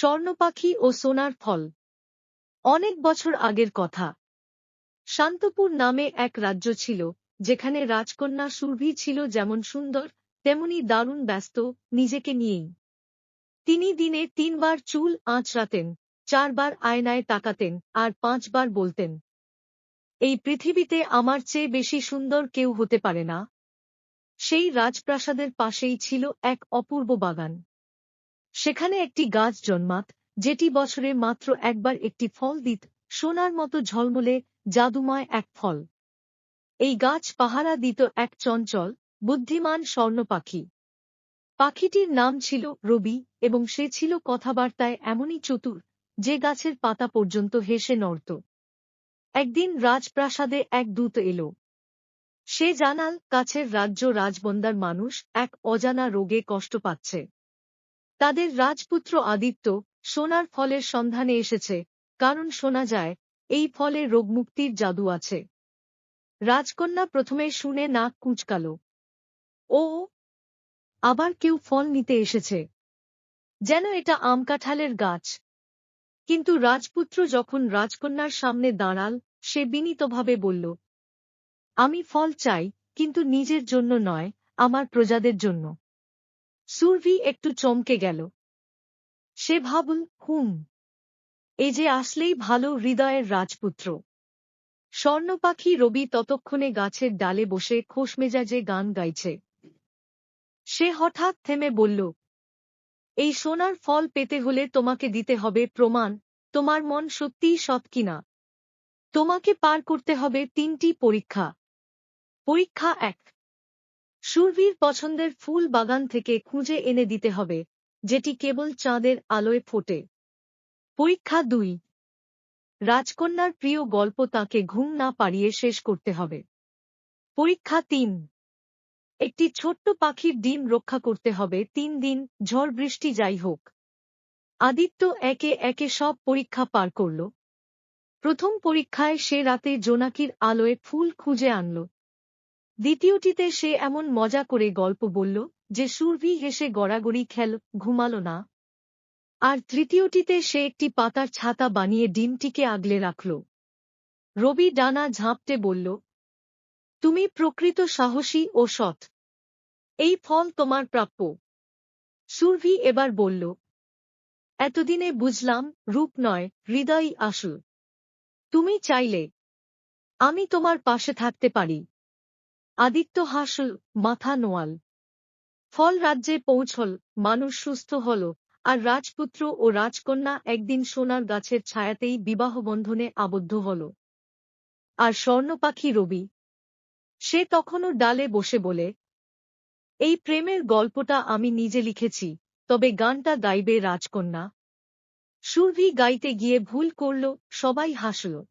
স্বর্ণপাখি ও সোনার ফল। অনেক বছর আগের কথা। শান্তপুর নামে এক রাজ্য ছিল, যেখানে রাজকন্যা সুরভি ছিল যেমন সুন্দর, তেমনি দারুণ ব্যস্ত, নিজেকে নিয়েই। তিনি দিনে তিনবার চুল আঁচড়াতেন, চারবার আয়নায় তাকাতেন, আর পাঁচবার বলতেন, এই পৃথিবীতে আমার চেয়ে বেশি সুন্দর কেউ হতে পারে না। সেই রাজপ্রাসাদের পাশেই ছিল এক অপূর্ব বাগান। সেখানে একটি গাছ জন্মাত, যেটি বছরে মাত্র একবার একটি ফল দিত, সোনার মতো ঝলমলে জাদুময় এক ফল। এই গাছ পাহারা দিত এক চঞ্চল, বুদ্ধিমান স্বর্ণ পাখি। পাখিটির নাম ছিল রবি, এবং সে ছিল কথাবার্তায় এমনই চতুর, যে গাছের পাতা পর্যন্ত হেসে নড়ত। একদিন রাজপ্রাসাদে এক দূত এল। সে জানাল, কাছের রাজ্য রাজবন্দার মানুষ এক অজানা রোগে কষ্ট পাচ্ছে। তাদের রাজপুত্র আদিত্য সোনার ফলের সন্ধানে এসেছে, কারণ শোনা যায়, এই ফলে রোগমুক্তির জাদু আছে। রাজকন্যা প্রথমে শুনে নাক কুঁচকাল। ও, আবার কেউ ফল নিতে এসেছে। যেন এটা আম কাঁঠালের গাছ। কিন্তু রাজপুত্র যখন রাজকন্যার সামনে দাঁড়াল, সে বিনীতভাবে বলল, আমি ফল চাই, কিন্তু নিজের জন্য নয়, আমার প্রজাদের জন্য। সুরভি একটু চমকে গেল। সে ভাবল, হুম, এ যে আসলেই ভালো হৃদয়ের রাজপুত্র। স্বর্ণপাখি রবি ততক্ষণে গাছের ডালে বসে খোশমেজাজে গান গাইছে। সে হঠাৎ থেমে বলল, এই সোনার ফল পেতে হলে তোমাকে দিতে হবে প্রমাণ, তোমার মন সত্যিই সৎ কিনা? তোমাকে পার করতে হবে তিনটি পরীক্ষা। পরীক্ষা এক সুরভির পছন্দের ফুল বাগান থেকে খুঁজে এনে দিতে হবে, যেটি কেবল চাঁদের আলোয় ফোটে। পরীক্ষা দুই। রাজকন্যার প্রিয় গল্প তাকে ঘুম না পাড়িয়ে শেষ করতে হবে। পরীক্ষা তিন। একটি ছোট্ট পাখির ডিম রক্ষা করতে হবে, তিন দিন ঝড় বৃষ্টি যাই হোক। আদিত্য একে একে সব পরীক্ষা পার করল। প্রথম পরীক্ষায় সে রাতে জোনাকির আলোয় ফুল খুঁজে আনল। দ্বিতীয়টিতে সে এমন মজা করে গল্প বলল, যে সুরভি হেসে গড়াগড়ি খেল, ঘুমাল না। আর তৃতীয়টিতে সে একটি পাতার ছাতা বানিয়ে ডিমটিকে আগলে রাখল। রবি ডানা ঝাঁপটে বলল, তুমি প্রকৃত সাহসী ও সৎ। এই ফল তোমার প্রাপ্য। সুরভি এবার বলল, এতদিনে বুঝলাম, রূপ নয়, হৃদয়ই আসল। তুমি চাইলে, আমি তোমার পাশে থাকতে পারি। আদিত্য হাসল, মাথা নোয়াল। ফল রাজ্যে পৌঁছল, মানুষ সুস্থ হল, আর রাজপুত্র ও রাজকন্যা একদিন সোনার গাছের ছায়াতেই বিবাহবন্ধনে আবদ্ধ হল। আর স্বর্ণপাখি রবি। সে তখনও ডালে বসে বলে, এই প্রেমের গল্পটা আমি নিজে লিখেছি, তবে গানটা গাইবে রাজকন্যা। সুরভি গাইতে গিয়ে ভুল করল, সবাই হাসল।